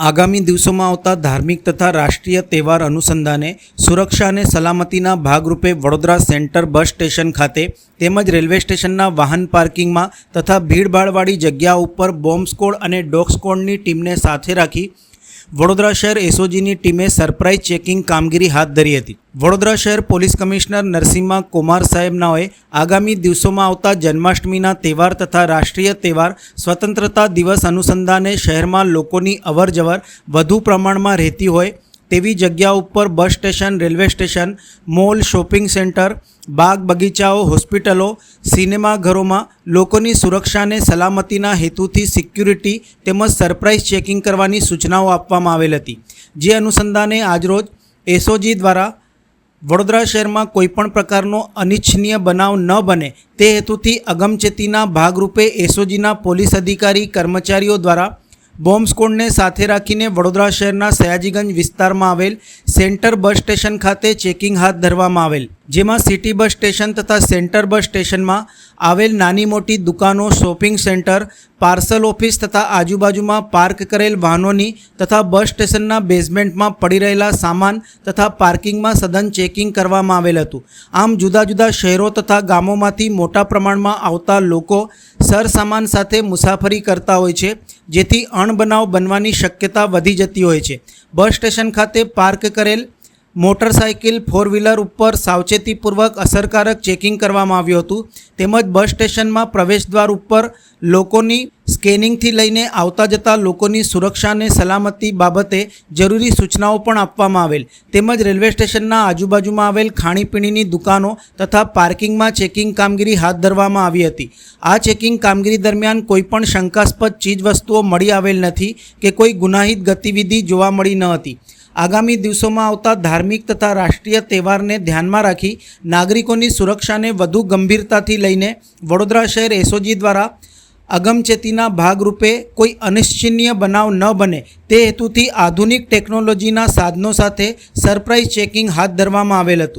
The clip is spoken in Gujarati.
આગામી દિવસોમાં આવતા ધાર્મિક તથા રાષ્ટ્રીય તહેવાર અનુસંધાને સુરક્ષા અને સલામતીના ભાગરૂપે વડોદરા સેન્ટર બસ સ્ટેશન ખાતે તેમજ રેલવે સ્ટેશનના વાહન પાર્કિંગમાં તથા ભીડભાડવાળી જગ્યા ઉપર બોમ્બ સ્કોડ અને ડોગ સ્કોડની ટીમને સાથે રાખી વડોદરા શહેર એસઓજીની ટીમે સરપ્રાઇઝ ચેકિંગ કામગીરી હાથ ધરી હતી. વડોદરા શહેર પોલીસ કમિશનર નરસિંહા કુમાર સાહેબનાઓએ આગામી દિવસોમાં આવતા જન્માષ્ટમીના તહેવાર તથા રાષ્ટ્રીય તહેવાર સ્વતંત્રતા દિવસ અનુસંધાને શહેરમાં લોકોની અવરજવર વધુ પ્રમાણમાં રહેતી હોય તેવી જગ્યા ઉપર bus station, railway station, mall, shopping centre, બાગ બગીચાઓ, હોસ્પિટલો સિનેમાઘરોમાં લોકોની સુરક્ષાને સલામતીના હેતુથી સિક્યુરિટી તેમજ સરપ્રાઇઝ ચેકિંગ કરવાની સૂચનાઓ આપવામાં આવેલ હતી. જે અનુસંધાને આજરોજ એસઓજી દ્વારા વડોદરા શહેરમાં કોઈપણ પ્રકારનો અનિચ્છનીય બનાવ ન બને તે હેતુથી અગમચેતીના ભાગરૂપે એસઓજીના પોલીસ અધિકારી, કર્મચારીઓ દ્વારા બોમ્બ સ્કોડને સાથે રાખીને વડોદરા શહેરના સયાજીગંજ વિસ્તારમાં આવેલ સેન્ટર બસ સ્ટેશન ખાતે ચેકિંગ હાથ ધરવામાં આવેલ, જેમાં સિટી બસ સ્ટેશન તથા સેન્ટર બસ સ્ટેશનમાં આવેલ નાની મોટી દુકાનો, શોપિંગ સેન્ટર, પાર્સલ ઓફિસ તથા આજુબાજુમાં પાર્ક કરેલ વાહનોની તથા બસ સ્ટેશનના બેઝમેન્ટમાં પડી રહેલા સામાન તથા પાર્કિંગમાં સઘન ચેકિંગ કરવામાં આવેલ હતું. આમ જુદા જુદા શહેરો તથા ગામોમાંથી મોટા પ્રમાણમાં આવતા લોકો સરસામાન સાથે મુસાફરી કરતા હોય છે, જેથી અણબનાવ બનવાની શક્યતા વધી જતી હોય છે. બસ સ્ટેશન ખાતે પાર્ક કરેલ મોટરસાઇકલ ફોર વ્હીલર ઉપર સાવચેતીપૂર્વક અસરકારક ચેકિંગ કરવામાં આવ્યું હતું. તેમજ બસ સ્ટેશનમાં પ્રવેશદ્વાર ઉપર લોકોની સ્કેનિંગથી લઈને આવતા જતા લોકોની સુરક્ષા અને સલામતી બાબતે જરૂરી સૂચનાઓ પણ આપવામાં આવેલ. તેમજ રેલવે સ્ટેશનના આજુબાજુમાં આવેલ ખાણીપીણીની દુકાનો તથા પાર્કિંગમાં ચેકિંગ કામગીરી હાથ ધરવામાં આવી હતી. આ ચેકિંગ કામગીરી દરમિયાન કોઈપણ શંકાસ્પદ ચીજવસ્તુઓ મળી આવેલ નથી કે કોઈ ગુનાહિત ગતિવિધિ જોવા મળી ન હતી. આગામી દિવસોમાં આવતા ધાર્મિક તથા રાષ્ટ્રીય તહેવારને ધ્યાનમાં રાખી નાગરિકોની સુરક્ષાને વધુ ગંભીરતાથી લઈને વડોદરા શહેર એસઓજી દ્વારા અગમચેતીના ભાગરૂપે કોઈ અનિચ્છનીય બનાવ ન બને. તે હેતુથી આધુનિક ટેકનોલોજીના સાધનો સાથે સરપ્રાઇઝ ચેકિંગ હાથ ધરવામાં આવેલ હતું.